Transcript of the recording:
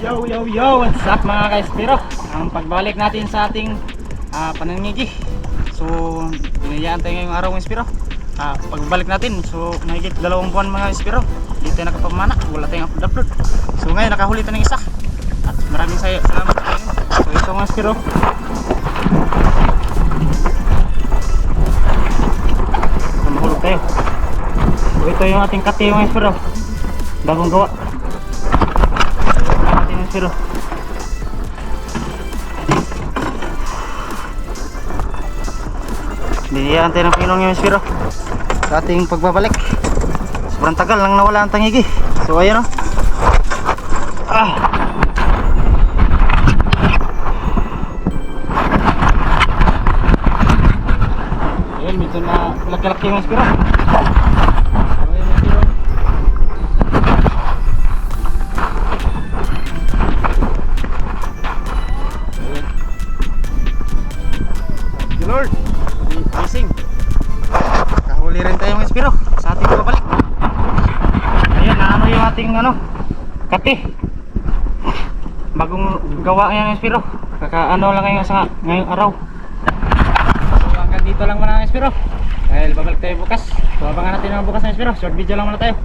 Yo, yo, yo! What's up mga ka-espiro? Ang pagbalik natin sa ating ah, panangigi. So, binayaan tayo ngayong araw ng espiro. Ah, pagbalik natin, so mahigit dalawang buwan mga espiro. Hindi tayo nakapamana, wala tayong upload. So ngayon, nakahuli tayo ng isa. At maraming saya, salamat sa inyo. So ito mga espiro. So, mahulog tayo. So ito yung ating kati mga espiro. Bagong gawa. Espiro. Biniyaan tayo ng pinong yung espiro. Sa ating pagbabalik. Sobrang tagal lang nawala ang tangigi. So ayan o. Ah. Ayan, medyo na laki-laki yung espiro. Lord. Amazing. Kahuli rin tayo ng espiro sa ating babalik. Ayan, na ano yung ating ano, kati. Bagong gawa yan ng espiro. Kaka lang ngayon sa ngayong araw. So hanggang dito lang muna ang espiro. Dahil babalik tayo bukas. So abangan natin ang bukas ng espiro. Short video lang muna tayo.